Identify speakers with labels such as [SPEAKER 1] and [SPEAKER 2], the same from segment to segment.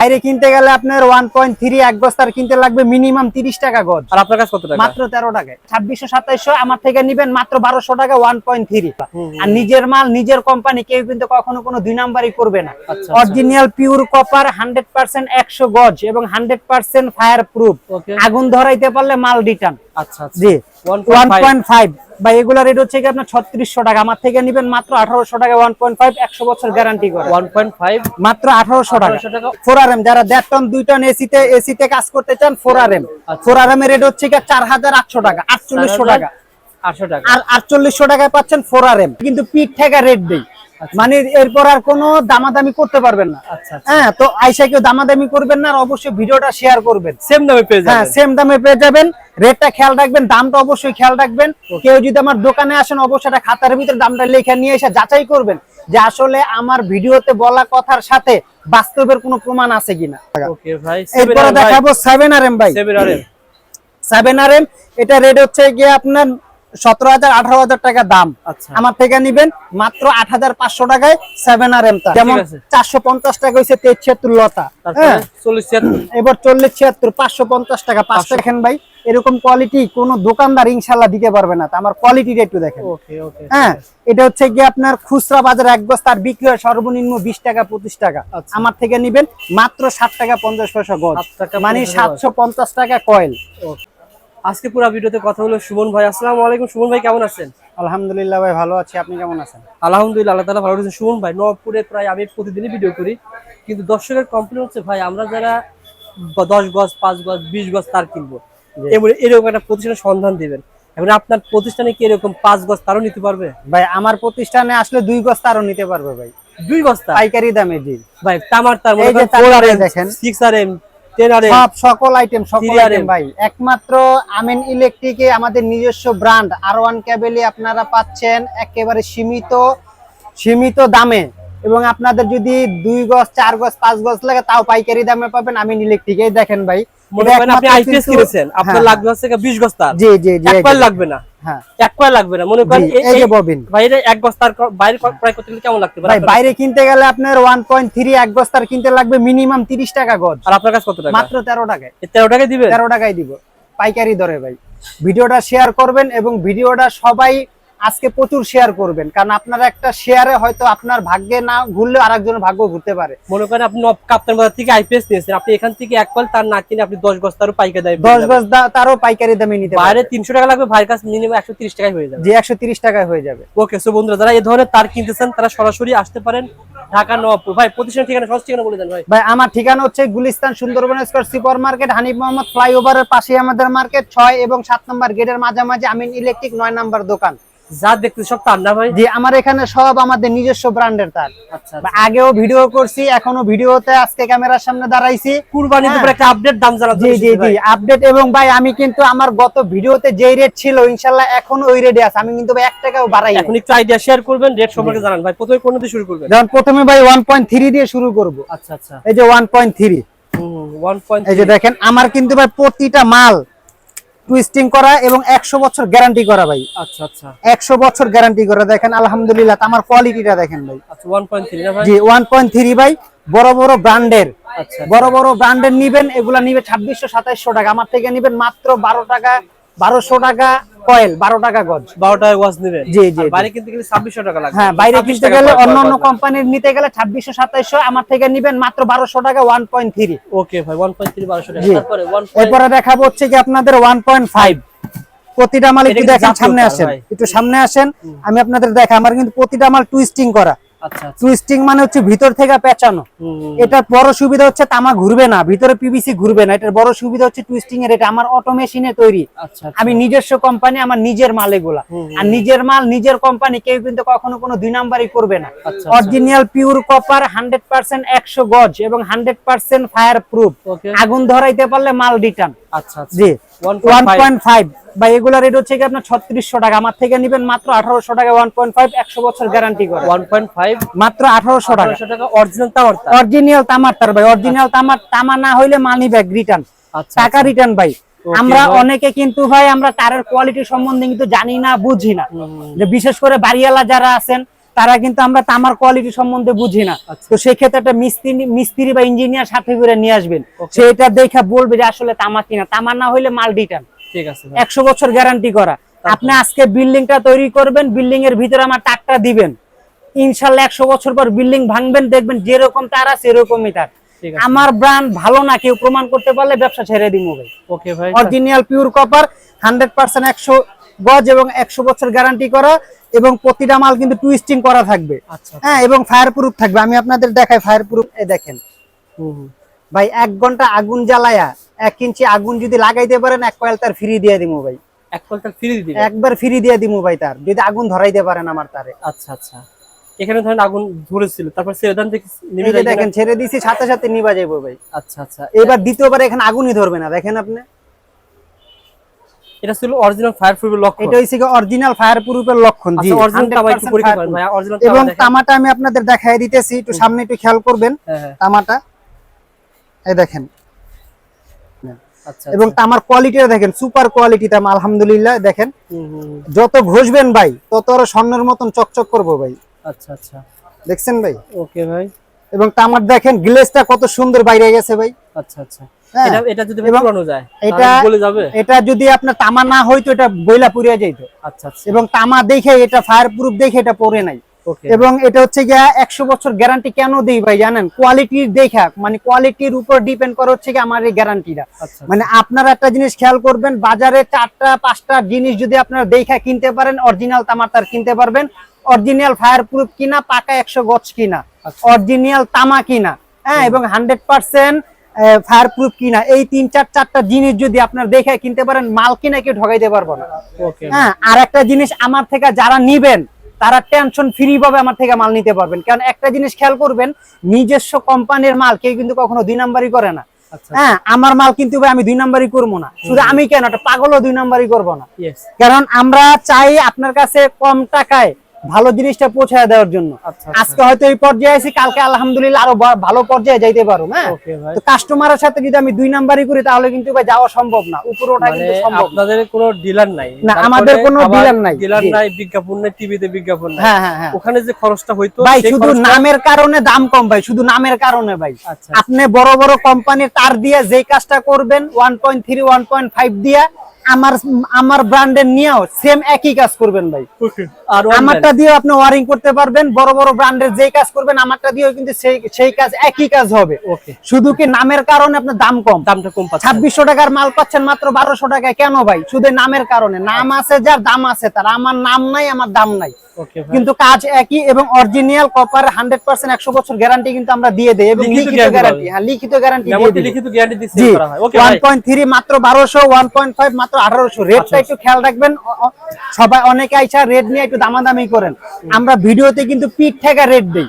[SPEAKER 1] বাইরে কিনতে গেলে আপনার ওয়ান পয়েন্ট থ্রি এক বস্তার কিনতে লাগবে মিনিমাম তিরিশ টাকা গজ।
[SPEAKER 2] আর আপনার কাছে কত টাকা?
[SPEAKER 1] মাত্র তেরো টাকায়। ছাব্বিশশো সাতাইশশো আমার থেকে নিবেন মাত্র বারোশো টাকা ওয়ান পয়েন্ট থ্রি আর নিজের মাল নিজের কোম্পানি কেউ কিন্তু কখনো কোনো দুই নাম্বারই করবে না। Original pure copper hundred percent একশো গজ এবং হান্ড্রেড পার্সেন্ট ফায়ার প্রুফ আগুন ধরাইতে পারলে মাল রিটার্ন
[SPEAKER 2] আচ্ছা আচ্ছা।
[SPEAKER 1] জি।
[SPEAKER 2] 1.5
[SPEAKER 1] ওয়ান পয়েন্ট ফাইভ। বা এগুলা রেট হচ্ছে কি আপনার ছত্রিশশো টাকা। আমার থেকে নিবেন মাত্র আঠারোশো টাকা ওয়ান পয়েন্ট ফাইভ একশো বছর গ্যারান্টি করে।
[SPEAKER 2] One point five?
[SPEAKER 1] মাত্র আঠারোশো টাকা।
[SPEAKER 2] আঠারোশো টাকা?
[SPEAKER 1] ফোর আর এম যারা দেড় টন এসি তে এসি তে কাজ করতে চান ফোর আর এম
[SPEAKER 2] আচ্ছা।
[SPEAKER 1] ফোর আর এম এর রেট হচ্ছে কি চার হাজার আটশো টাকা আটচল্লিশশো টাকা।
[SPEAKER 2] আটশো টাকা।
[SPEAKER 1] আর আটচল্লিশশো টাকায় পাচ্ছেন ফোর আর এম কিন্তু পিঠ থেকে রেট দেই। মানে এরপর আর কোনো দামাদামি করতে পারবেন না।
[SPEAKER 2] আচ্ছা আচ্ছা।
[SPEAKER 1] হ্যাঁ তো আইসা কেউ দামাদামি করবেন না আর অবশ্যই ভিডিওটা শেয়ার করবেন।
[SPEAKER 2] সেম দামে পেয়ে
[SPEAKER 1] হ্যাঁ
[SPEAKER 2] যাবেন।
[SPEAKER 1] সেম দামে পেয়ে যাবেন। রেটটা খেয়াল রাখবেন দামটা অবশ্যই খেয়াল রাখবেন। কেউ যদি আমার দোকানে আসেন অবশ্যই একটা খাতার ভিতরে দামটা লেখা নিয়ে এসে যাচাই করবেন যে আসলে আমার ভিডিওতে বলা কথার সাথে বাস্তবের কোনো প্রমাণ আছে কিনা।
[SPEAKER 2] ওকে ভাই
[SPEAKER 1] এরপরে দেখাবো সেভেন আর এম ভাই।
[SPEAKER 2] Seven R M
[SPEAKER 1] seven R M এটা রেট হচ্ছে গিয়ে আপনার সতেরো হাজার আঠারো হাজার টাকা দাম।
[SPEAKER 2] আচ্ছা।
[SPEAKER 1] আমার থেকে নিবেন মাত্র আট হাজার পাঁচশো টাকায় সেভেন আর এম যেমন চারশো পঞ্চাশ টাকা হয়েছে তেইশ ছিয়াত্তর লতা। হ্যাঁ?
[SPEAKER 2] চল্লিশ
[SPEAKER 1] এবার চল্লিশ ছিয়াত্তর পাঁচশো পঞ্চাশ টাকা পাঁচশো দেখেন ভাই এরকম কোয়ালিটি কোনো দোকানদার ইনশাল্লাহ দিতে পারবে না। আমার কোয়ালিটিটা একটু দেখেন। হ্যাঁ? এটা হচ্ছে গিয়ে আপনার খুচরা বাজার এক বস্তা আর বিক্রি হয় সর্বনিম্ন বিশ টাকা পঁচিশ টাকা।
[SPEAKER 2] আচ্ছা।
[SPEAKER 1] আমার থেকে নিবেন মাত্র ষাট টাকা পঞ্চাশ পয়সা গজ। মানে সাতশো পঞ্চাশ টাকা কয়েল
[SPEAKER 2] আজকে পুরো ভিডিওতে কথা হলো সুমন ভাই। আসসালামু আলাইকুম সুমন ভাই কেমন আছেন?
[SPEAKER 1] আলহামদুলিল্লাহ ভাই ভালো আছি। আপনি কেমন আছেন?
[SPEAKER 2] আলহামদুলিল্লাহ আল্লাহ তালা ভালো রয়েছে। সুমন ভাই নবপুরে প্রায় আমি প্রতিদিনই ভিডিও করি। কিন্তু দর্শকের কমপ্লেন হচ্ছে ভাই আমরা যারা দশ গজ পাঁচ গজ বিশ গজ তার কিনবো। এরকম একটা প্রতিষ্ঠানের সন্ধান দিবেন। এখন আপনার প্রতিষ্ঠানে কি এরকম পাঁচ গজ তারও নিতে পারবে?
[SPEAKER 1] ভাই আমার প্রতিষ্ঠানে আসলে দুই গজ তারও নিতে পারবে ভাই।
[SPEAKER 2] দুই গজ
[SPEAKER 1] পাইকারি দামে জি।
[SPEAKER 2] ভাই তামার তার
[SPEAKER 1] দেখেন।
[SPEAKER 2] সিক্স আর এম
[SPEAKER 1] সব সকল আইটেম সকল আইটেম ভাই। একমাত্র আমিন ইলেকট্রিকে আমাদের নিজস্ব ব্র্যান্ড আর ওয়ান ক্যাবেলে আপনারা পাচ্ছেন একেবারে সীমিত সীমিত দামে। এবং আপনাদের যদি দুই গজ চার গজ পাঁচ গজ লাগে তাও পাইকারি দামে পাবেন আমিন ইলেকট্রিক এই দেখেন ভাই।
[SPEAKER 2] মনে করেন আপনি আইপিএস কিনেছেন আপনার
[SPEAKER 1] হ্যাঁ,
[SPEAKER 2] লাগবে হচ্ছে বিশ গজ তার
[SPEAKER 1] জি জি জি
[SPEAKER 2] এক
[SPEAKER 1] এই
[SPEAKER 2] লাগবে না।
[SPEAKER 1] হ্যাঁ।
[SPEAKER 2] এক কয়েল লাগবে না। মনে করেন এই-
[SPEAKER 1] এই যে ববিন।
[SPEAKER 2] ভাই এক গজ তার বাইরে করতে গেলে কেমন লাগতে পারে
[SPEAKER 1] ভাই বাইরে কিনতে গেলে আপনার ওয়ান পয়েন্ট থ্রি এক বস্তার কিনতে লাগবে মিনিমাম তিরিশ টাকা গজ।
[SPEAKER 2] আর আপনার কাছে কত টাকা?
[SPEAKER 1] মাত্র তেরো টাকায়।
[SPEAKER 2] এই তেরো টাকা দিবেন?
[SPEAKER 1] তেরো টাকায় দিব। পাইকারি দরে ভাই। ভিডিওটা শেয়ার করবেন এবং ভিডিওটা সবাই আজকে প্রচুর শেয়ার করবেন। কারণ আপনার একটা শেয়ারে হয়তো আপনার ভাগ্যে না ঘুরলে আরেকজনের ভাগ্য ঘুরতে পারে।
[SPEAKER 2] মনে করেন আপনি কাপ্তান বাজার থেকে আইপিএস নিয়েছেন আপনি এখান থেকে এক কয়েল তার না কিনে আপনি দশ গজ তারও পাইকারি দামে
[SPEAKER 1] দশ। গজ তারও পাইকারি দামে নিতে
[SPEAKER 2] বাইরে
[SPEAKER 1] পারে
[SPEAKER 2] তিনশো টাকা লাগবে ভাইয়ের কাছে মিনিমাম একশো তিরিশ টাকায় হয়ে যাবে।
[SPEAKER 1] যে একশো তিরিশ টাকায় হয়ে যাবে।
[SPEAKER 2] ওকে সো বন্ধুরা যারা এই ধরনের তার কিনতেছেন তারা সরাসরি আসতে পারেন ঢাকা নবাবপুর ভাই প্রতিষ্ঠান ঠিকানা সহজ ঠিকানা বলে দেন ভাই।
[SPEAKER 1] ভাই আমার ঠিকানা হচ্ছে Gulistan Sundarban square super market Hanif Mohammad ফ্লাইওভারের পাশে আমাদের মার্কেট ছয় এবং সাত নম্বর গেটের মাঝামাঝি আমিন ইলেকট্রিক নয় নাম্বার দোকান।
[SPEAKER 2] যা দেখতে সব তার না ভাই
[SPEAKER 1] আমার এখানে সব আমাদের নিজস্ব ব্র্যান্ডের তার।
[SPEAKER 2] আচ্ছা
[SPEAKER 1] আগেও ভিডিও করছি এখনও ভিডিওতে আজকে ক্যামেরার সামনে দাঁড়াইছি।
[SPEAKER 2] কুরবানির
[SPEAKER 1] হ্যাঁ।
[SPEAKER 2] একটা আপডেট দাম জানা
[SPEAKER 1] জি জি জি আপডেট এবং ভাই আমি কিন্তু আমার গত ভিডিওতে যেই রেট ছিল ইনশাল্লাহ এখনও ওই রেটে আছে। আমি কিন্তু ভাই এক টাকাও বাড়াই
[SPEAKER 2] এখন একটু আইডিয়া শেয়ার করবেন রেট সম্পর্কে জানান ভাই। প্রথমে কোন দিয়ে শুরু করবেন?
[SPEAKER 1] যেমন প্রথমে ভাই ওয়ান পয়েন্ট থ্রি দিয়ে শুরু করব।
[SPEAKER 2] আচ্ছা আচ্ছা।
[SPEAKER 1] এই যে one point three
[SPEAKER 2] one point
[SPEAKER 1] এই যে দেখেন আমার কিন্তু ভাই প্রতিটা মাল টুইস্টিং করা এবং একশো বছর গ্যারান্টি করা ভাই।
[SPEAKER 2] আচ্ছা আচ্ছা।
[SPEAKER 1] একশো বছর গ্যারান্টি করা। দেখেন আলহামদুলিল্লাহ আমার কোয়ালিটিটা দেখেন ভাই।
[SPEAKER 2] আচ্ছা ওয়ান পয়েন্ট থ্রি ভাই?
[SPEAKER 1] জি ওয়ান পয়েন্ট থ্রি ভাই বড় বড় ব্র্যান্ডের।
[SPEAKER 2] আচ্ছা
[SPEAKER 1] বড় বড় ব্র্যান্ডের নিবেন এগুলা নিবে ছাব্বিশশো সাতাইশশো টাকা। আমার থেকে নিবেন মাত্র বারো টাকা বারোশো টাকা কয়েল বারো টাকা গজ।
[SPEAKER 2] বারো টাকা নেবেন?
[SPEAKER 1] জি, জি,
[SPEAKER 2] বাইরে কিনতে গেলে ছাব্বিশশো টাকা লাগবে।
[SPEAKER 1] হ্যাঁ বাইরে কিনতে গেলে অন্য অন্য কোম্পানির নিতে গেলে ছাব্বিশশো সাতাইশশো আমার থেকে নিবেন মাত্র বারোশো টাকা ওয়ান পয়েন্ট থ্রি
[SPEAKER 2] ওকে ভাই ওয়ান পয়েন্ট থ্রি বারোশো টাকা। তারপরে
[SPEAKER 1] এরপরে দেখাবো হচ্ছে কি আপনাদের ওয়ান পয়েন্ট ফাইভ প্রতিটা মাল একটু দেখেন সামনে আসেন। একটু সামনে আসেন আমি আপনাদের দেখা আমার কিন্তু প্রতিটা মাল টুইস্টিং করা। টুইস্টিং মানে হচ্ছে ভিতর থেকে পেঁচানো। এটার বড় সুবিধা হচ্ছে তামা ঘুরবে না ভিতরে পিভিসি ঘুরবে না। এটার বড় সুবিধা হচ্ছে টুইস্টিং এর এটা আমার অটো মেশিনে তৈরি।
[SPEAKER 2] আচ্ছা
[SPEAKER 1] আমি নিজস্ব কোম্পানি আমার নিজের মাল এগুলা। আর নিজের মাল নিজের কোম্পানি কেউ কিন্তু কখনো কোনো দুই নাম্বারই করবে না।
[SPEAKER 2] আচ্ছা
[SPEAKER 1] original pure copper hundred percent একশো গজ এবং হান্ড্রেড পার্সেন্ট ফায়ার প্রুফ আগুন ধরাইতে পারলে মাল রিটার্ন
[SPEAKER 2] আচ্ছা আচ্ছা।
[SPEAKER 1] জি।
[SPEAKER 2] One
[SPEAKER 1] one
[SPEAKER 2] point five.
[SPEAKER 1] Point five বা এগুলা রেট হচ্ছে কি আপনার ছত্রিশশো টাকা। আমার থেকে নিবেন মাত্র আঠারোশো টাকা ওয়ান পয়েন্ট ফাইভ একশো বছর গ্যারান্টি করে।
[SPEAKER 2] One point five.
[SPEAKER 1] মাত্র আঠারোশো টাকা।
[SPEAKER 2] আঠারোশো টাকা অরিজিনাল তামার তার?
[SPEAKER 1] অরিজিনাল তামার তার ভাই অরিজিনাল তামার তামা না হইলে মানি ব্যাগ রিটার্ন
[SPEAKER 2] আচ্ছা
[SPEAKER 1] টাকা রিটার্ন ভাই। আমরা অনেকে কিন্তু ভাই আমরা তারের কোয়ালিটি সম্বন্ধে কিন্তু জানি না বুঝি না। বিশেষ করে বাড়িওয়ালা যারা আছেন তারা কিন্তু আমরা তামার কোয়ালিটি সম্বন্ধে বুঝি না।
[SPEAKER 2] আচ্ছা।
[SPEAKER 1] তো সেই ক্ষেত্রে একটা মিস্ত্রি মিস্ত্রি বা ইঞ্জিনিয়ার সাথে করে নিয়ে আসবেন। সেটা দেখে বলবে যে আসলে তামা কিনা। তামা না হইলে মাল রিটার্ন
[SPEAKER 2] ঠিক আছে।
[SPEAKER 1] একশো বছর গ্যারান্টি করা। আপনি আজকে বিল্ডিংটা তৈরি করবেন বিল্ডিং এর ভিতরে আমার টাকটা দিবেন। ইনশাল্লাহ একশো বছর পর বিল্ডিং ভাঙবেন দেখবেন যেরকম তার আছে এরকমই তার। আমার ব্র্যান্ড ভালো না কেউ প্রমাণ করতে পারলে ব্যবসা ছেড়ে দিব ভাই।
[SPEAKER 2] ওকে ভাই।
[SPEAKER 1] Original pure copper hundred percent একশো গজ এবং একশো বছর গ্যারান্টি করা এবং প্রতিটা মাল কিন্তু টুইস্টিং করা থাকবে।
[SPEAKER 2] আচ্ছা
[SPEAKER 1] হ্যাঁ এবং ফায়ার প্রুফ থাকবে। আমি আপনাদের দেখাই ফায়ার প্রুফ এ দেখেন। ভাই এক ঘণ্টা আগুন জ্বালায়া এক ইঞ্চি আগুন যদি লাগাইতে পারেন এক কয়েল তার ফ্রি দিয়ে দিমু ভাই।
[SPEAKER 2] এক কলটা ফ্রি দিবে?
[SPEAKER 1] একবার ফ্রি দিয়ে ভাই তার। যদি আগুন ধরাইতে পারেন আমার তারে।
[SPEAKER 2] আচ্ছা আচ্ছা। এখানে ধরেন আগুন ধরেছিল তারপর
[SPEAKER 1] যে
[SPEAKER 2] যায়
[SPEAKER 1] দেখেন ছেড়ে দিছি সাথে সাথে নিবা যাইবো ভাই।
[SPEAKER 2] আচ্ছা আচ্ছা।
[SPEAKER 1] এবার দ্বিতীয়বার এখানে আগুনই ধরবে না দেখেন আপনি।
[SPEAKER 2] এটা ছিল অরিজিনাল ফায়ার প্রুফের লক্ষ্য
[SPEAKER 1] এটা হচ্ছে অরিজিনাল ফায়ার প্রুফের লক্ষণ জি।
[SPEAKER 2] আচ্ছা অরিজিনাল তামা একটু পরীক্ষা করেন ভাই অরিজিনাল
[SPEAKER 1] এবং তামাটা আমি আপনাদের দেখাই দিতেছি একটু সামনে একটু খেয়াল করবেন
[SPEAKER 2] হ্যাঁ হ্যাঁ।
[SPEAKER 1] তামাটা। এই দেখেন।
[SPEAKER 2] আচ্ছা
[SPEAKER 1] এবং তামার কোয়ালিটিটা দেখেন সুপার কোয়ালিটি তামা আলহামদুলিল্লাহ দেখেন। যত ঘষবেন ভাই তত আরও স্বর্ণের মতন চকচক করব ভাই।
[SPEAKER 2] আচ্ছা আচ্ছা।
[SPEAKER 1] দেখছেন ভাই?
[SPEAKER 2] ওকে ভাই।
[SPEAKER 1] এবং তামার দেখেন গ্লেসটা কত সুন্দর বাইরে গেছে ভাই।
[SPEAKER 2] আচ্ছা আচ্ছা।
[SPEAKER 1] হ্যাঁ।
[SPEAKER 2] এটা এটা যদি পুরানো যায়
[SPEAKER 1] এটা-
[SPEAKER 2] এটা যাবে?
[SPEAKER 1] এটা যদি আপনার তামা না হইতো এটা বইলা পুড়িয়া যাইতো।
[SPEAKER 2] আচ্ছা আচ্ছা।
[SPEAKER 1] এবং তামা দেখে এটা ফায়ার প্রুফ দেখে এটা পরে নাই। এবং এটা হচ্ছে গিয়া একশো বছর গ্যারান্টি কেন দিই ভাই জানেন? কোয়ালিটির দেখা মানে কোয়ালিটির উপর ডিপেন্ড করে হচ্ছে কি আমার এই গ্যারান্টিটা
[SPEAKER 2] আচ্ছা
[SPEAKER 1] মানে আপনারা একটা জিনিস খেয়াল করবেন বাজারে চারটা পাঁচটা জিনিস যদি আপনারা দেখা কিনতে পারেন অরিজিনাল তামার তার কিনতে পারবেন। অরিজিনাল ফায়ার প্রুফ কিনা পাকা একশো গজ কিনা।
[SPEAKER 2] আচ্ছা।
[SPEAKER 1] অরিজিনাল তামা কিনা। হ্যাঁ এবং হান্ড্রেড পার্সেন্ট ফায়ার প্রুফ কিনা এই তিন চার চারটা জিনিস যদি আপনারা দেখে কিনতে পারেন মাল কিনা কেউ ঠকাইতে পারব না। হ্যাঁ আর একটা জিনিস আমার থেকে যারা নিবেন তারা টেনশন ফ্রি ভাবে আমার থেকে মাল নিতে পারবেন। কারণ একটা জিনিস খেয়াল করবেন নিজস্ব কোম্পানির মাল কেউ কিন্তু কখনো দুই নাম্বারই করে না।
[SPEAKER 2] আচ্ছা।
[SPEAKER 1] হ্যাঁ আমার মাল কিন্তু ভাই আমি দুই নাম্বারই করব না। শুধু আমি কেন একটা পাগলও দুই নাম্বারই করব না। কারণ আমরা চাই আপনার কাছে কম টাকায় ভালো জিনিসটা পৌঁছায় দেওয়ার জন্য।
[SPEAKER 2] আচ্ছা
[SPEAKER 1] আজকে হয়তো এই পর্যায়ে আছি কালকে আলহামদুলিল্লাহ আরও ভালো পর্যায়ে যাইতে পারো হ্যাঁ তো কাস্টমারের সাথে যদি আমি দুই নাম্বারই করি তাহলে কিন্তু ভাই যাওয়া সম্ভব না। উপরে ওঠা
[SPEAKER 2] মানে
[SPEAKER 1] কিন্তু সম্ভব
[SPEAKER 2] আপনাদের কোনো ডিলার নাই।
[SPEAKER 1] না, আমাদের কোনো dealer নাই।
[SPEAKER 2] ডিলার নাই বিজ্ঞাপন নাই টিভিতে বিজ্ঞাপন নাই।
[SPEAKER 1] হ্যাঁ হ্যাঁ হ্যাঁ।
[SPEAKER 2] ওখানে যে খরচটা হইতো
[SPEAKER 1] ভাই শুধু নামের কারণে দাম কম ভাই শুধু নামের কারণে ভাই।
[SPEAKER 2] আচ্ছা
[SPEAKER 1] আপনি বড় বড় কোম্পানির তার দিয়ে যে কাজটা করবেন one point three one point five দিয়ে আমার আমার ব্র্যান্ডের নিয়েও সেম একই কাজ করবেন ভাই।
[SPEAKER 2] আর
[SPEAKER 1] আমারটা দিয়ে আপনি ওয়ারিং করতে পারবেন বড় বড় ব্র্যান্ডের যে কাজ করবেন আমারটা দিয়েও কিন্তু সেই সেই কাজ একই কাজ হবে। শুধু কি নামের কারণে আপনার দাম কম?
[SPEAKER 2] দামটা কম
[SPEAKER 1] ছাব্বিশশো টাকার মাল পাচ্ছেন মাত্র বারোশো টাকায়। কেন ভাই? শুধু নামের কারণে। নাম আছে যার দাম আছে তার। আমার নাম নাই আমার দাম নাই। কিন্তু কাজ একই এবং অরিজিনাল কপার হান্ড্রেড পার্সেন্ট একশো বছর গ্যারান্টি কিন্তু আমরা দিয়ে দেই এবং
[SPEAKER 2] লিখিত
[SPEAKER 1] গ্যারান্টি হ্যাঁ লিখিত গ্যারান্টি
[SPEAKER 2] লিখিত গ্যারান্টি
[SPEAKER 1] ওয়ান পয়েন্ট থ্রি মাত্র বারোশো ওয়ান পয়েন্ট ফাইভ মাত্র আঠারোশো। রেটটা একটু খেয়াল রাখবেন সবাই অনেকে আইসা রেট নিয়ে একটু দামাদামি করেন। আমরা ভিডিওতে কিন্তু পিক ঠেকা রেট দেই।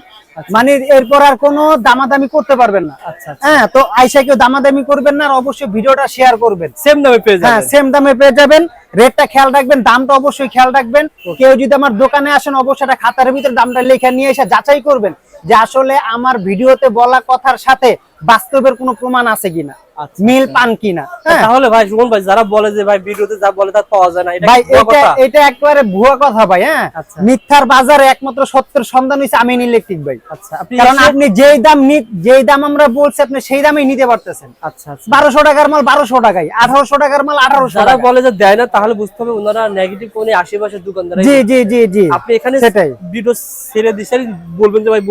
[SPEAKER 1] মানে এরপর আর কোনো দামাদামি করতে পারবেন না।
[SPEAKER 2] আচ্ছা আচ্ছা।
[SPEAKER 1] হ্যাঁ তো আইসা কেউ দামাদামি করবেন না আর অবশ্যই ভিডিওটা শেয়ার করবেন।
[SPEAKER 2] সেম দামে পেয়ে যাবেন।
[SPEAKER 1] হ্যাঁ সেম দামে পেয়ে যাবেন। রেটটা খেয়াল রাখবেন দামটা অবশ্যই খেয়াল রাখবেন। কেউ যদি আমার দোকানে আসেন অবশ্যই খাতার ভিতরে দামটা লেখা নিয়ে এসে যাচাই করবেন। যে আসলে আমার ভিডিওতে বলা কথার সাথে বাস্তবের কোনো প্রমাণ আছে কিনা?
[SPEAKER 2] আচ্ছা,
[SPEAKER 1] মিল পান কিনা? হ্যাঁ।
[SPEAKER 2] তাহলে ভাই সুমন ভাই যারা বলে যে ভাই ভিডিওতে যা বলে তা পাওয়া যায় না এটা
[SPEAKER 1] ভাই এটা এটা একেবারে ভুয়া কথা ভাই হ্যাঁ।
[SPEAKER 2] আচ্ছা।
[SPEAKER 1] মিথ্যার বাজারে একমাত্র সত্যের সন্ধান হচ্ছে আমিন ইলেকট্রিক ভাই।
[SPEAKER 2] আচ্ছা আপনি
[SPEAKER 1] কারণ আপনি যেই দাম যেই দাম আমরা বলছি আপনি সেই দামেই নিতে পারতেছেন।
[SPEAKER 2] আচ্ছা আচ্ছা।
[SPEAKER 1] বারোশো টাকার মাল বারোশো টাকায় আঠারোশো টাকার মাল আঠারোশো
[SPEAKER 2] যারা
[SPEAKER 1] টাকা
[SPEAKER 2] বলে যে দেয় না তাহলে বুঝতে হবে ওনারা নেগেটিভ কোন আশেপাশের দোকানদার
[SPEAKER 1] জি জি জি জি।
[SPEAKER 2] আপনি এখানে
[SPEAKER 1] সেটাই।
[SPEAKER 2] ভিডিও ছেড়ে দিছেন বলবেন যে ভাই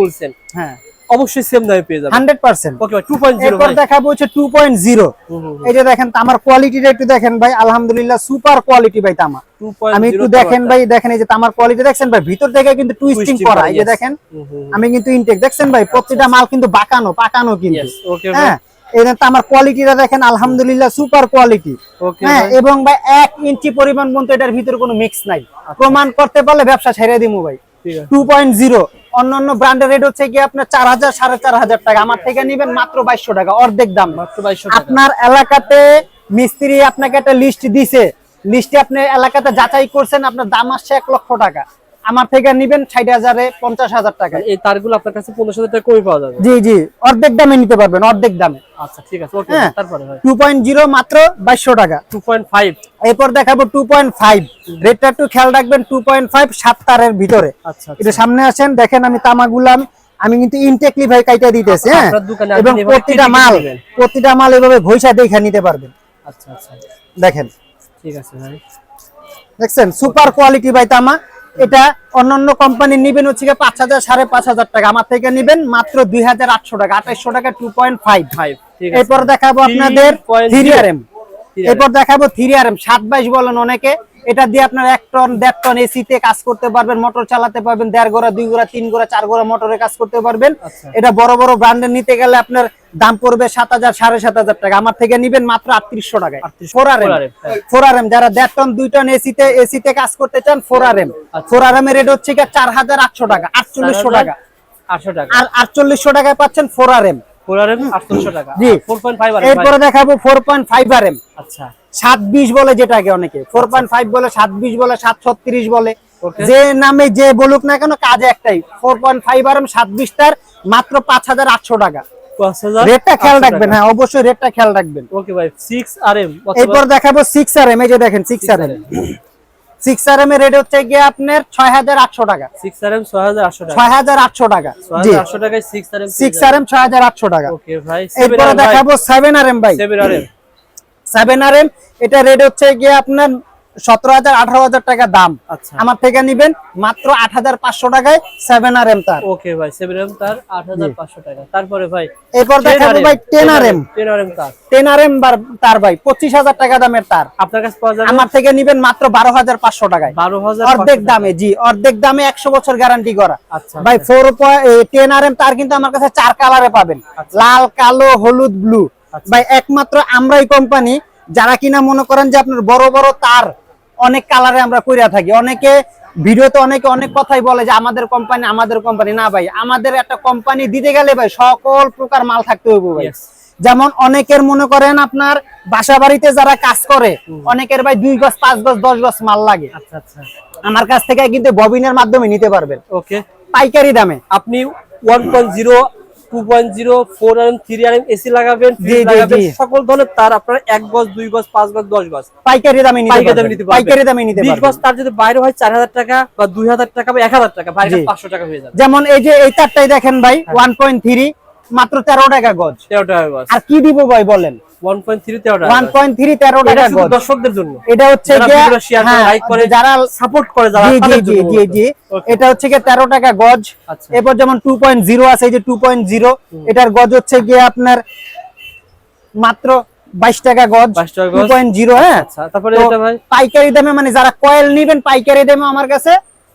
[SPEAKER 1] হ্যাঁ।
[SPEAKER 2] অবশ্যই সেম দামে পেয়ে যাবেন।
[SPEAKER 1] Hundred percent.
[SPEAKER 2] ওকে ভাই টু পয়েন্ট জিরো
[SPEAKER 1] এরপর দেখাবো হচ্ছে টু পয়েন্ট জিরো এই যে দেখেন তামার কোয়ালিটিটা একটু দেখেন ভাই আলহামদুলিল্লাহ সুপার কোয়ালিটি ভাই তামা। আমি একটু দেখেন ভাই দেখেন এই যে তামার কোয়ালিটি দেখছেন ভাই ভিতর থেকে কিন্তু টুইস্টিং করা। এই যে দেখেন আমি কিন্তু ইনটেক দেখছেন ভাই প্রতিটা মাল কিন্তু বাঁকানো পাকানো কিন্তু।
[SPEAKER 2] ওকে
[SPEAKER 1] হ্যাঁ কোয়ালিটিটা দেখেন আলহামদুলিল্লাহ সুপার কোয়ালিটি হ্যাঁ এবং ভাই এক ইঞ্চি পরিমাণ পর্যন্ত এটার ভিতরে কোনো মিক্স নাই। প্রমাণ করতে পারলে ব্যবসা ছেড়ে দিমু ভাই। টু পয়েন্ট জিরো অন্যান্য ব্র্যান্ডের রেট হচ্ছে কি আপনার চার হাজার সাড়ে চার হাজার টাকা। আমার থেকে নিবেন মাত্র বাইশশো টাকা অর্ধেক দাম।
[SPEAKER 2] মাত্র বাইশ
[SPEAKER 1] আপনার এলাকাতে মিস্ত্রি আপনাকে একটা লিস্ট দিছে। লিস্টে আপনি এলাকাতে যাচাই করছেন আপনার দাম আসছে এক লক্ষ টাকা। আমার থেকে নিবেন ষাট হাজারে পঞ্চাশ হাজার টাকা।
[SPEAKER 2] এই তারগুলো আপনার কাছে পনেরো হাজার টাকা কমে পাওয়া যাবে?
[SPEAKER 1] জি জি। অর্ধেক দামে নিতে পারবেন অর্ধেক দামে।
[SPEAKER 2] আচ্ছা ঠিক আছে ওকে
[SPEAKER 1] হ্যাঁ।
[SPEAKER 2] তারপরে
[SPEAKER 1] টু পয়েন্ট জিরো মাত্র বাইশশো টাকা।
[SPEAKER 2] Two point five.
[SPEAKER 1] এরপর দেখাবো টু পয়েন্ট ফাইভ। রেটটা একটু খেয়াল রাখবেন টু পয়েন্ট ফাইভ সাত তারের ভিতরে।
[SPEAKER 2] আচ্ছা
[SPEAKER 1] এটা সামনে আসেন দেখেন আমি তামাগুলাম আমি কিন্তু কাইটা দিতেছি হ্যাঁ? এবং প্রতিটা মাল প্রতিটা মাল এভাবে ঘষা দেখে নিতে পারবেন।
[SPEAKER 2] আচ্ছা আচ্ছা।
[SPEAKER 1] দেখেন।
[SPEAKER 2] ঠিক আছে ভাই।
[SPEAKER 1] দেখছেন? সুপার কোয়ালিটি ভাই তামা। এটা অন্যান্য কোম্পানি নিবেন হচ্ছে গিয়ে পাঁচ হাজার সাড়ে পাঁচ হাজার টাকা। আমার থেকে নিবেন মাত্র দুই হাজার আটশো টাকা আঠাইশশো টাকা টু পয়েন্ট ফাইভ
[SPEAKER 2] ফাইভ
[SPEAKER 1] এরপর দেখাবো আপনাদের থ্রি আর এম
[SPEAKER 2] 3RM
[SPEAKER 1] এরপর দেখাবো থ্রি আর এম সাত বাইশ বলেন অনেকে। এটা দিয়ে আপনার এক টন দেড় টন এসিতে কাজ করতে পারবেন মোটর চালাতে পারবেন দেড় গোড়া দুই গোড়া তিন গোড়া চার গোড়া মোটরে কাজ করতে পারবেন।
[SPEAKER 2] আচ্ছা।
[SPEAKER 1] এটা বড় বড় ব্র্যান্ডের নিতে গেলে আপনার দাম পড়বে সাত হাজার সাড়ে সাত হাজার টাকা। আমার থেকে নিবেন মাত্র আটত্রিশশো টাকায়।
[SPEAKER 2] 38
[SPEAKER 1] ফোর আর এম
[SPEAKER 2] 4RM, হ্যাঁ।
[SPEAKER 1] যারা দেড় টন দুই টন এসিতে এসিতে কাজ করতে চান ফোর আর এম
[SPEAKER 2] আচ্ছা।
[SPEAKER 1] এর রেট হচ্ছে চার হাজার আটশো টাকা আটচল্লিশশো টাকা।
[SPEAKER 2] আটশো টাকা।
[SPEAKER 1] আর আটচল্লিশশো টাকায় পাচ্ছেন ফোর এম
[SPEAKER 2] এম
[SPEAKER 1] এরপরে দেখাবো four point five R M
[SPEAKER 2] আচ্ছা।
[SPEAKER 1] সাত বিশ বলে যেটাকে অনেকে। ফোর পয়েন্ট ফাইভ বলে সাত বিশ বলে সাত ছত্রিশ বলে যে নামে যে বলুক না কেন কাজ একটাই। ফোর পয়েন্ট ফাইভ আর সাত বিশটার মাত্র পাঁচ হাজার আটশো টাকা। রেটটা খেয়াল রাখবেন হ্যাঁ অবশ্যই রেটটা খেয়াল রাখবেন।
[SPEAKER 2] ওকে ভাই সিক্স আর এম
[SPEAKER 1] এরপর দেখাবো সিক্স আর এম এই যে দেখেন six R M six R M এর রেট হচ্ছে গিয়ে আপনার ছয় হাজার আটশো টাকা।
[SPEAKER 2] সিক্স আর এম ছয় হাজার আটশো টাকা।
[SPEAKER 1] ছয় হাজার আটশো টাকা।
[SPEAKER 2] আটশো টাকায় six R M
[SPEAKER 1] six R M ছয় হাজার আটশো টাকা। এরপরে দেখাবো সেভেন আর এম ভাই।
[SPEAKER 2] Seven R M
[SPEAKER 1] seven R M এটা রেট হচ্ছে গিয়ে আপনার সতেরো হাজার আঠারো হাজার টাকা দাম।
[SPEAKER 2] আচ্ছা।
[SPEAKER 1] আমার থেকে নিবেন মাত্র আট হাজার পাঁচশো টাকায় সেভেন আর এম তার।
[SPEAKER 2] ওকে ভাই সেভেন এম তার আট হাজার পাঁচশো টাকা। তারপরে ভাই
[SPEAKER 1] এরপর দেখাবো ভাই ten R M
[SPEAKER 2] ten R M তার।
[SPEAKER 1] টেন আর এম তার ভাই পঁচিশ হাজার টাকা দামের তার।
[SPEAKER 2] আপনার কাছে পাওয়া যাবে?
[SPEAKER 1] আমার থেকে নিবেন মাত্র বারো হাজার পাঁচশো টাকায়।
[SPEAKER 2] বারো হাজার
[SPEAKER 1] অর্ধেক দামে জি অর্ধেক দামে একশো বছর গ্যারান্টি করা।
[SPEAKER 2] আচ্ছা
[SPEAKER 1] ভাই ফোর টেন আর এম তার কিন্তু আমার কাছে চার কালারে পাবেন। লাল কালো হলুদ ব্লু
[SPEAKER 2] আচ্ছা।
[SPEAKER 1] ভাই একমাত্র আমরাই কোম্পানি যারা কিনা মনে করেন যে আপনার বড় বড় তার অনেক কালারে আমরা কইরা থাকি। অনেকে ভিডিওতে অনেকে অনেক কথাই বলে যে আমাদের কোম্পানি আমাদের কোম্পানি না ভাই আমাদের একটা কোম্পানি দিতে গেলে ভাই সকল প্রকার মাল থাকতে হইব ভাই। যেমন অনেকের মনে করেন আপনার বাসা বাড়িতে যারা কাজ করে অনেকের ভাই দুই গজ পাঁচ গজ দশ গজ মাল লাগে।
[SPEAKER 2] আচ্ছা আচ্ছা।
[SPEAKER 1] আমার কাছ থেকে কিন্তু ববিনের মাধ্যমে নিতে পারবেন।
[SPEAKER 2] ওকে
[SPEAKER 1] পাইকারি দামে।
[SPEAKER 2] আপনি one point zero two point zero four R M three R M AC লাগাবেন
[SPEAKER 1] জি,
[SPEAKER 2] fridge
[SPEAKER 1] জি,
[SPEAKER 2] লাগাবেন সকল ধরনের তার আপনার এক গজ দুই গজ পাঁচ গজ দশ গজ
[SPEAKER 1] পাইকারি দামে
[SPEAKER 2] পাইকারি দামে নিতে পারবেন।
[SPEAKER 1] পাইকারি দামে নিতে
[SPEAKER 2] বিশ গজ তার যদি বাইরে হয় চার হাজার টাকা বা দুই হাজার টাকা বা এক হাজার টাকা বাইরে পাঁচশো টাকা হয়ে যাবে।
[SPEAKER 1] যেমন এই যে এই তারটাই দেখেন ভাই। ওয়ান পয়েন্ট থ্রি মাত্র তেরো টাকা গজ।
[SPEAKER 2] তেরো টাকা গজ।
[SPEAKER 1] আর কি দিব ভাই বলেন?
[SPEAKER 2] এটা
[SPEAKER 1] হচ্ছে তেরো টাকা গজ। এরপর যেমন টু পয়েন্ট জিরো আছে যে টু পয়েন্ট জিরো এটার গজ হচ্ছে গিয়ে আপনার মাত্র বাইশ টাকা গজ। টু পয়েন্ট জিরো হ্যাঁ।
[SPEAKER 2] আচ্ছা
[SPEAKER 1] পাইকারি দামে মানে যারা কয়েল নিবেন পাইকারি দামে আমার কাছে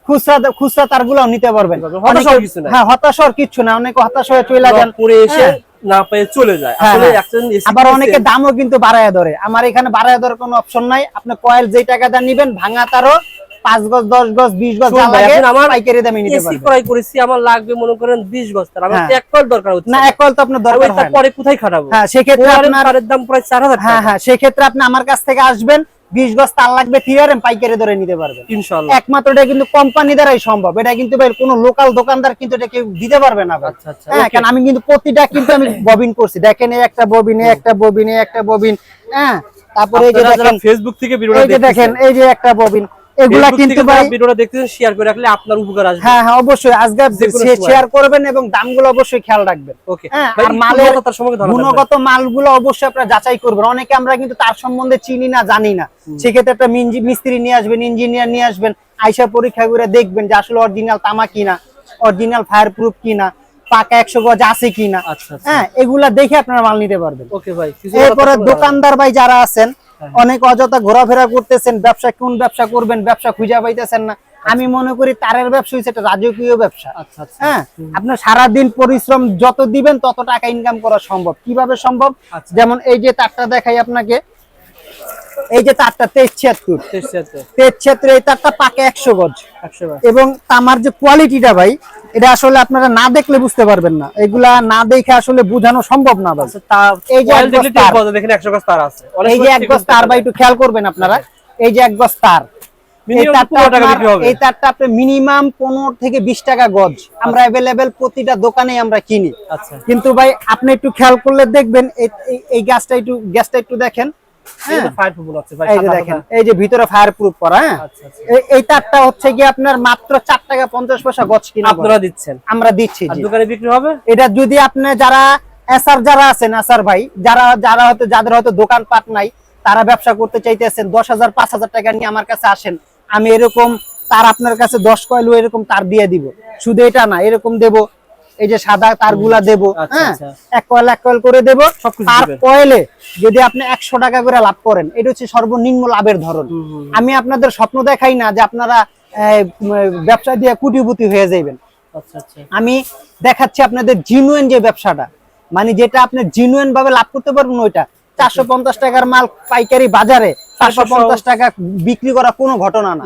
[SPEAKER 1] খুচরা খুচরা নিতে পারবেন
[SPEAKER 2] নাই।
[SPEAKER 1] হ্যাঁ হতাশার কিছু না অনেকে হতাশ হয়ে চলে যান
[SPEAKER 2] পরে এসে
[SPEAKER 1] হ্যাঁ।
[SPEAKER 2] না পেয়ে চলে যায়
[SPEAKER 1] হ্যাঁ, হ্যাঁ। আবার অনেকে দামও কিন্তু বাড়ায় ধরে আমার এখানে বাড়ায় ধরে কোনো অপশন নাই আপনি কয়েল যেই টাকা দিয়ে নিবেন ভাঙা তারও পাঁচ গজ দশ গজ বিশ গজ
[SPEAKER 2] আমার
[SPEAKER 1] পাইকারি দামে নিতে পারবেন।
[SPEAKER 2] ক্রয় করেছি আমার লাগবে মনে করেন 20 বস্তা আমার
[SPEAKER 1] হ্যাঁ।
[SPEAKER 2] এক দরকার হচ্ছে।
[SPEAKER 1] না এক কয়েল তো আপনার দরকার হয়
[SPEAKER 2] পরে কোথায় খাটাবো?
[SPEAKER 1] হ্যাঁ সেক্ষেত্রে আপনার
[SPEAKER 2] দাম প্রায় 4000
[SPEAKER 1] হ্যাঁ হ্যাঁ সেক্ষেত্রে আপনি আমার কাছ থেকে আসবেন বিশ গজ তার লাগবে পাইকারি ধরে নিতে পারবেন। একমাত্র এটা কিন্তু কোম্পানি দ্বারাই সম্ভব। এটা কিন্তু ভাই কোনো লোকাল দোকানদার কিন্তু এটা কেউ দিতে পারবে না
[SPEAKER 2] আচ্ছা আচ্ছা
[SPEAKER 1] হ্যাঁ কারণ আমি কিন্তু প্রতিটা কিন্তু আমি ববিন করছি। দেখেন এই একটা ববিন এই একটা ববিন এই একটা ববিন হ্যাঁ তারপরে এই যে দেখেন
[SPEAKER 2] ফেসবুক থেকে
[SPEAKER 1] দেখেন এই যে একটা ববিন। এগুলা কিন্তু ভাই
[SPEAKER 2] ভিডিওটা দেখতেছেন শেয়ার করে রাখলে আপনার উপকার আসবে।
[SPEAKER 1] হ্যাঁ হ্যাঁ অবশ্যই। আজকে
[SPEAKER 2] যে কোনো সময়।
[SPEAKER 1] শেয়ার করবেন এবং দামগুলো অবশ্যই খেয়াল রাখবেন।
[SPEAKER 2] ওকে
[SPEAKER 1] হ্যাঁ, আর মালের
[SPEAKER 2] গুণগততার সম্পর্কে ধারণা দেন ভাই।
[SPEAKER 1] গুণগত মালগুলো অবশ্যই আপনারা যাচাই করবেন। অনেকে আমরা কিন্তু তার সম্বন্ধে চিনি না জানি না। সেক্ষেত্রে একটা মিস্ত্রি নিয়ে আসবেন ইঞ্জিনিয়ার নিয়ে আসবেন আইসা পরীক্ষা করে দেখবেন যে আসলে অরিজিনাল তামা কিনা অরিজিনাল ফায়ার প্রুফ কিনা। পাকা একশো গজ আছে কিনা।
[SPEAKER 2] আচ্ছা আচ্ছা।
[SPEAKER 1] হ্যাঁ এগুলা দেখে আপনারা মাল নিতে পারবেন। এরপরে দোকানদার ভাই যারা আছেন
[SPEAKER 2] হ্যাঁ।
[SPEAKER 1] অনেক অযথা ঘোরাফেরা করতেছেন ব্যবসা কোন ব্যবসা করবেন ব্যবসা খুঁজে পাইতেছেন না। আমি মনে করি তারের ব্যবসা হচ্ছে রাজকীয় ব্যবসা।
[SPEAKER 2] আচ্ছা আচ্ছা।
[SPEAKER 1] হ্যাঁ আপনার সারাদিন পরিশ্রম যত দিবেন তত টাকা ইনকাম করা সম্ভব। কীভাবে সম্ভব?
[SPEAKER 2] আচ্ছা।
[SPEAKER 1] যেমন এই যে তারটা দেখাই আপনাকে এই যে তারটা তেইশ ছিয়াত্তর।
[SPEAKER 2] তেইশ ছিয়াত্তর,
[SPEAKER 1] এই তারটা পাকে একশো গজ। এবং তামার যে কোয়ালিটিটা ভাই এটা আসলে আপনারা না দেখলে বুঝতে পারবেন না। এগুলা না দেখে আসলে বোঝানো সম্ভব না
[SPEAKER 2] আচ্ছা,
[SPEAKER 1] এই যে এক গজ তার। একটু খেয়াল করবেন আপনারা। এই যে এক গজ তার। এই তারটা আপনার- আপনি মিনিমাম পনেরো থেকে বিশ টাকা গজ। আমরা অ্যাভেলেবেল প্রতিটা দোকানে আমরা কিনি।
[SPEAKER 2] আচ্ছা।
[SPEAKER 1] কিন্তু ভাই আপনি একটু খেয়াল করলে দেখবেন এই গাছটা একটু গ্যাসটা একটু দেখেন।
[SPEAKER 2] ফায়ার প্রুফ আছে ভাই
[SPEAKER 1] এই যে
[SPEAKER 2] সাদা
[SPEAKER 1] দেখেন
[SPEAKER 2] সাদা।
[SPEAKER 1] এই যে ভিতরে ফায়ার প্রুফ করা এই- এই তারটা হচ্ছে কি আপনার মাত্র চার টাকা পঞ্চাশ পয়সা গজ কিনা
[SPEAKER 2] আপনারা দিচ্ছেন?
[SPEAKER 1] আমরা দিচ্ছি
[SPEAKER 2] দোকানে বিক্রি হবে?
[SPEAKER 1] এটা যদি আপনি যারা এসআর যারা আছেন এসআর ভাই যারা যারা হয়তো যাদের হয়তো দোকানপাট নাই তারা ব্যবসা করতে চাইতেছেন দশ হাজার পাঁচ হাজার টাকা নিয়ে আমার কাছে আসেন আমি এরকম তার আপনার কাছে দশ কয়েল এরকম তার দিয়ে দিব। শুধু এটা না এরকম দেব এই যে সাদা তারগুলা দেব
[SPEAKER 2] আচ্ছা,
[SPEAKER 1] হ্যাঁ?
[SPEAKER 2] আচ্ছা।
[SPEAKER 1] এক কয়েল এক কয়েল করে দেব।
[SPEAKER 2] আর
[SPEAKER 1] কয়েলে যদি আপনি একশো টাকা করে লাভ করেন এটা হচ্ছে সর্বনিম্ন লাভের ধরন। আমি আপনাদের স্বপ্ন দেখাই না যে আপনারা ব্যবসা দিয়ে কুটিপুতি হয়ে যাইবেন।
[SPEAKER 2] আচ্ছা আচ্ছা।
[SPEAKER 1] আমি দেখাচ্ছি আপনাদের জিনুয়েন যে ব্যবসাটা মানে যেটা আপনি জিনুয়েন ভাবে লাভ করতে পারবেন ওইটা। চারশো পঞ্চাশ টাকার মাল পাইকারি বাজারে চারশো পঞ্চাশ টাকা বিক্রি করা কোনো ঘটনা না।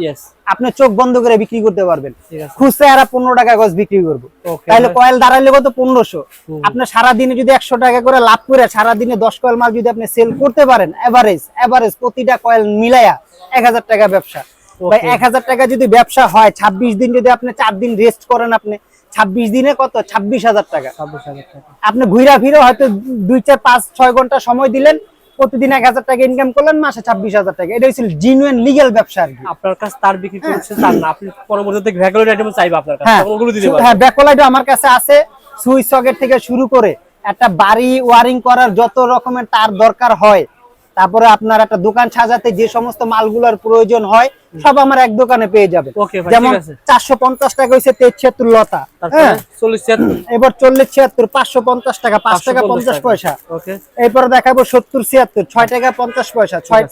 [SPEAKER 1] আপনি চোখ বন্ধ করে বিক্রি করতে পারবেন। খুচরা পনেরো টাকা গজ বিক্রি করব। তাহলে কয়েল দাঁড়াইলে কত পনেরোশো। আপনি সারাদিনে যদি একশো টাকা করে লাভ করে সারাদিনে দশ কয়েল মাল যদি আপনি সেল করতে পারেন এভারেজ এভারেজ প্রতিটা কয়েল মিলাইয়া এক হাজার টাকা ব্যবসা। ভাই এক হাজার টাকা যদি ব্যবসা হয় ছাব্বিশ দিন যদি আপনি চার দিন রেস্ট করেন আপনি ছাব্বিশ দিনে কত? ছাব্বিশ হাজার টাকা।
[SPEAKER 2] ছাব্বিশ হাজার টাকা।
[SPEAKER 1] আপনি ঘুরা ফিরে হয়তো দুই চার পাঁচ ছয় ঘণ্টা সময় দিলেন প্রতিদিন এক হাজার টাকা ইনকাম করলেন মাসে ছাব্বিশ হাজার টাকা। এটা হচ্ছে জিনুয়েন লিগেল ব্যবসা আর কি।
[SPEAKER 2] আপনার কাছে তার বিক্রি করছে তার না। আপনি পরবর্তীতে ভ্যাকুলারি আইটেম চাইবে আপনার কাছে।
[SPEAKER 1] হ্যাঁ।
[SPEAKER 2] ওগুলো দিতে
[SPEAKER 1] সু-
[SPEAKER 2] পারবেন।
[SPEAKER 1] হ্যাঁ ব্যাকলাইট আমার কাছে আছে। সুইচ সকেট থেকে শুরু করে একটা বাড়ি ওয়ারিং করার যত রকমের তার দরকার হয় তারপরে আপনার একটা দোকান সাজাতে যে সমস্ত মালগুলোর প্রয়োজন হয় সব আমার এক দোকানে পেয়ে যাবে। যেমন চারশো পঞ্চাশ টাকা হয়েছে লতা
[SPEAKER 2] তারপরে
[SPEAKER 1] হ্যাঁ?
[SPEAKER 2] ছিয়াত্তর।
[SPEAKER 1] এবার চল্লিশ ছিয়াত্তর পাঁচশো পঞ্চাশ টাকা পাঁচ টাকা পঞ্চাশ পয়সা। এরপরে দেখাবো সত্তর ছিয়াত্তর ছয় টাকা পঞ্চাশ পয়সা ছয়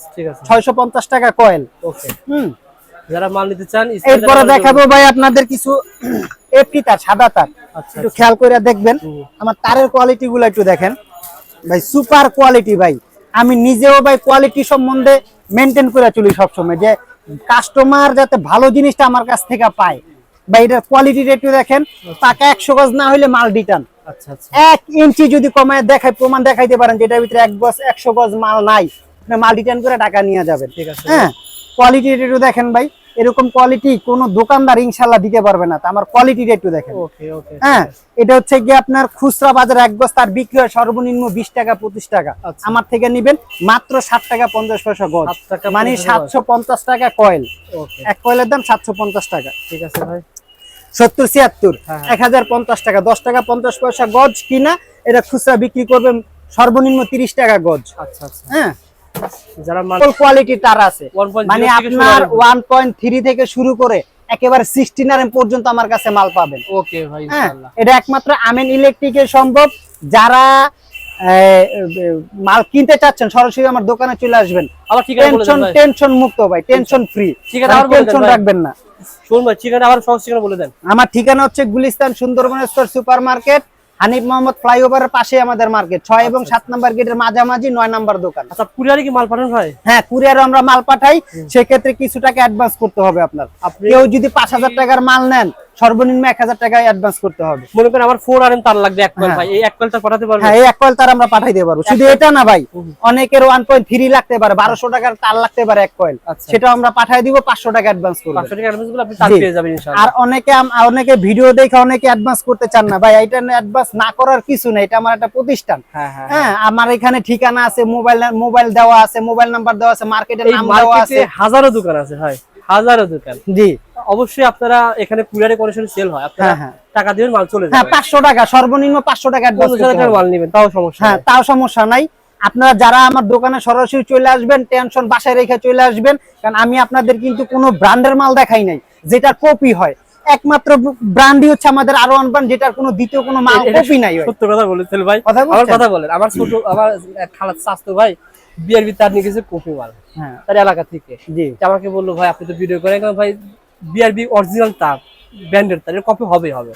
[SPEAKER 1] ছয়শো পঞ্চাশ টাকা কয়েল।
[SPEAKER 2] ওকে।
[SPEAKER 1] হুম।
[SPEAKER 2] যারা মাল নিতে চান
[SPEAKER 1] এরপরে দেখাবো ভাই আপনাদের কিছু এফটি তার সাদা তার।
[SPEAKER 2] আচ্ছা
[SPEAKER 1] একটু খেয়াল করে দেখবেন আমার তারের কোয়ালিটি গুলো একটু দেখেন। ভাই সুপার কোয়ালিটি ভাই। আমি নিজেও ভাই কোয়ালিটি সম্বন্ধে মেনটেন করে চলি সবসময় যে কাস্টমার যাতে ভালো জিনিসটা আমার কাছ থেকে পায়। বা এটার কোয়ালিটি একটু দেখেন টাকা একশো গজ না হলে মাল রিটার্ন
[SPEAKER 2] আচ্ছা আচ্ছা।
[SPEAKER 1] এক ইঞ্চি যদি কমায় দেখায় প্রমাণ দেখাইতে পারেন যেটার ভিতরে এক গজ একশো গজ মাল নাই। মাল রিটার্ন করে টাকা নিয়ে যাবেন।
[SPEAKER 2] ঠিক আছে।
[SPEAKER 1] হ্যাঁ কোয়ালিটি একটু দেখেন ভাই। এরকম কোয়ালিটি কোনো দোকানদার ইনশাল্লাহ দিতে পারবে না। আমার কোয়ালিটিটা একটু দেখেন। হ্যাঁ এটা হচ্ছে কি আপনার খুচরা বাজার এক বস্তা আর বিক্রি হয় সর্বনিম্ন বিশ টাকা পঁচিশ টাকা।
[SPEAKER 2] আচ্ছা।
[SPEAKER 1] আমার থেকে নিবেন মাত্র ষাট টাকা পঞ্চাশ পয়সা গজ। মানে সাতশো পঞ্চাশ টাকা কয়েল এক কয়েলের দাম সাতশো পঞ্চাশ টাকা।
[SPEAKER 2] ঠিক আছে ভাই।
[SPEAKER 1] সত্তর ছিয়াত্তর।
[SPEAKER 2] হ্যাঁ, হ্যাঁ।
[SPEAKER 1] এক হাজার পঞ্চাশ টাকা দশ টাকা পঞ্চাশ পয়সা গজ কিনা এটা খুচরা বিক্রি করবেন সর্বনিম্ন তিরিশ টাকা গজ।
[SPEAKER 2] আচ্ছা আচ্ছা।
[SPEAKER 1] হ্যাঁ
[SPEAKER 2] যারা মাল
[SPEAKER 1] কোয়ালিটি তার আছে।
[SPEAKER 2] 1.0
[SPEAKER 1] মানে আপনার
[SPEAKER 2] করে-
[SPEAKER 1] ওয়ান পয়েন্ট থ্রি থেকে শুরু করে একেবারে সিক্সটিন আর পর্যন্ত আমার কাছে মাল পাবেন।
[SPEAKER 2] ওকে ভাই
[SPEAKER 1] হ্যাঁ
[SPEAKER 2] ইনশাআল্লাহ।
[SPEAKER 1] এটা একমাত্র আমেন ইলেকট্রিকে সম্ভব। যারা এ, এ, মাল কিনতে চাচ্ছেন সরাসরি আমার দোকানে চলে আসবেন।
[SPEAKER 2] আবার ঠিকানা বলে
[SPEAKER 1] টেনশন
[SPEAKER 2] দেন
[SPEAKER 1] টেনশন মুক্ত ভাই টেনশন ফ্রি
[SPEAKER 2] ঠিকানা আবার
[SPEAKER 1] টেনশন রাখবেন না।
[SPEAKER 2] শুনুন ভাই ঠিকানা আবার সহজ ঠিকানা বলে দেন।
[SPEAKER 1] আমার ঠিকানা হচ্ছে Gulistan Sundarban store super market Hanif Mohammad ফ্লাইওভারের পাশে আমাদের মার্কেট। ছয় এবং সাত নাম্বার গেটের মাঝামাঝি নয় নাম্বার দোকান।
[SPEAKER 2] আচ্ছা কুরিয়ারে কি মাল পাঠানো হয়?
[SPEAKER 1] হ্যাঁ কুরিয়ারে আমরা মাল পাঠাই। সেক্ষেত্রে কিছু টাকা অ্যাডভান্স করতে হবে আপনার।
[SPEAKER 2] আপনি
[SPEAKER 1] কেউ যদি পাঁচ হাজার টাকার মাল নেন সর্বনিম্ন এক হাজার টাকা অ্যাডভান্স করতে হবে।
[SPEAKER 2] মনে করেন আমার ফোর আর তার লাগবে এক কয়েল
[SPEAKER 1] হ্যাঁ।
[SPEAKER 2] ভাই। এই এক পাঠাতে পারবেন
[SPEAKER 1] হ্যাঁ এই এক কয়েল তার আমরা পাঠাই দিতে পারব। শুধু এটা না ভাই। অনেকের ওয়ান পয়েন্ট থ্রি লাগতে পারে বারোশো টাকার তার লাগতে পারে এক কয়েল
[SPEAKER 2] আচ্ছা।
[SPEAKER 1] সেটা আমরা পাঠাই দিব পাঁচশো টাকা অ্যাডভান্স করব
[SPEAKER 2] পাঁচশো টাকা অ্যাডভান্স আপনি তার পেয়ে যাবেন
[SPEAKER 1] আর অনেকে অনেকে ভিডিও দেখে অনেকে অ্যাডভান্স করতে চান না। ভাই এটা অ্যাডভান্স না করার কিছু নেই এটা আমার একটা প্রতিষ্ঠান।
[SPEAKER 2] হ্যাঁ হ্যাঁ
[SPEAKER 1] হ্যাঁ আমার এখানে ঠিকানা আছে মোবাইল মোবাইল দেওয়া আছে মোবাইল নাম্বার দেওয়া আছে মার্কেটের নাম দেওয়া আছে।
[SPEAKER 2] হাজারো দোকান আছে ভাই। হাজারো দোকান
[SPEAKER 1] জি।
[SPEAKER 2] অবশ্যই আপনারা এখানে কুরিয়ারে কন্ডিশনে সেল হয়। আপনারা
[SPEAKER 1] হ্যাঁ, হ্যাঁ।
[SPEAKER 2] টাকা দিবেন মাল চলে
[SPEAKER 1] হ্যাঁ
[SPEAKER 2] যাবে।
[SPEAKER 1] পাঁচশো টাকা সর্বনিম্ন পাঁচশো টাকা অ্যাডভান্স
[SPEAKER 2] টাকার মাল নেবেন তাও সমস্যা
[SPEAKER 1] হ্যাঁ তাও সমস্যা নাই। আপনারা যারা আমার দোকানে সরাসরি চলে আসবেন টেনশন বাসায় রেখে চলে আসবেন কারণ আমি আপনাদের কিন্তু কোনো ব্র্যান্ডের মাল দেখাই নাই যেটা কপি হয়। একমাত্র ব্র্যান্ডই হচ্ছে আমাদের আরও ওয়ান ব্র্যান্ড যেটার কোনো দ্বিতীয় কোনো মাল কপি নাই
[SPEAKER 2] সত্য কথা বলেছেন ভাই।
[SPEAKER 1] কথা
[SPEAKER 2] আমার কথা বলেন আমার ছোট আমার খালাত স্বাস্থ্য ভাই বিআরবি তার নিয়ে গেছে কপি মাল।
[SPEAKER 1] হ্যাঁ।
[SPEAKER 2] তার এলাকা থেকে।
[SPEAKER 1] জি।
[SPEAKER 2] আমাকে বলল ভাই আপনি তো ভিডিও করেন ভাই বিআরবি অরিজিনাল তার ব্র্যান্ডের তার কপি হবে। হবে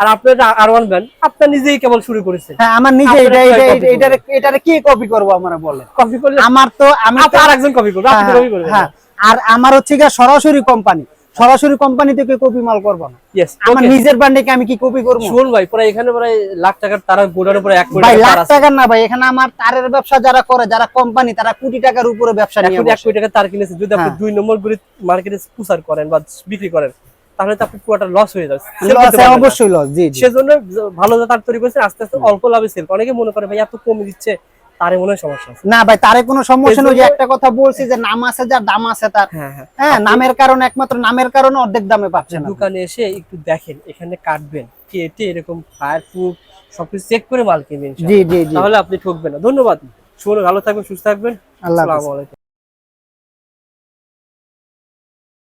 [SPEAKER 2] আর আপনার আর ওয়ান ব্র্যান্ড আপনার নিজেই কেবল শুরু করেছেন।
[SPEAKER 1] হ্যাঁ আমার নিজে এটা এটা এটারে কি কপি করব আমার বলে
[SPEAKER 2] কপি করলে
[SPEAKER 1] আমার তো আমি তো
[SPEAKER 2] আরেকজন কপি করব আপনি
[SPEAKER 1] হ্যাঁ,
[SPEAKER 2] কপি করবেন
[SPEAKER 1] হ্যাঁ। আর আমার হচ্ছে আছে সরাসরি কোম্পানি সরাসরি কোম্পানি থেকে কপি মাল করব না। আমার নিজের ব্র্যান্ডে আমি কি কপি করব?
[SPEAKER 2] সুমন ভাই প্রায় এখানে প্রায় লাখ টাকার তারা পরে এক কোটি
[SPEAKER 1] ভাই লাখ টাকার না ভাই এখানে আমার তারের ব্যবসা যারা করে যারা কোম্পানি তারা কোটি টাকার উপরে ব্যবসা নিয়ে
[SPEAKER 2] এক কোটি টাকা তার কিনেছে। যদি আপনি
[SPEAKER 1] হ্যাঁ।
[SPEAKER 2] দুই নম্বর গুলি মার্কেটে প্রচার করেন বা বিক্রি করেন তাহলে তো আপনি পুরোটা লস হয়ে যাবে। না।
[SPEAKER 1] অবশ্যই লস জি।
[SPEAKER 2] সেজন্য ভালো তার তৈরি করেছে আস্তে আস্তে অল্প লাভে সেল অনেকে মনে করে ভাই এত কমে দিচ্ছে তারে মনে সমস্যা
[SPEAKER 1] না ভাই তারে কোনো সমস্যা নেই একটা কথা বলছি যে নাম আছে যার দাম আছে তার।
[SPEAKER 2] হ্যাঁ হ্যাঁ।
[SPEAKER 1] হ্যাঁ নামের কারণে একমাত্র নামের কারণে অর্ধেক দামে পাচ্ছেন।
[SPEAKER 2] দোকানে এসে একটু দেখেন এখানে কাটবেন কেটে এরকম ফায়ার প্রুফ সবকিছু চেক করে মাল কিনবেন
[SPEAKER 1] জি জি
[SPEAKER 2] তাহলে আপনি ঠকবেন না। ধন্যবাদ। শুনে ভালো থাকবেন সুস্থ থাকবেন।
[SPEAKER 1] আল্লাহ।
[SPEAKER 2] আসসালামু আলাইকুম।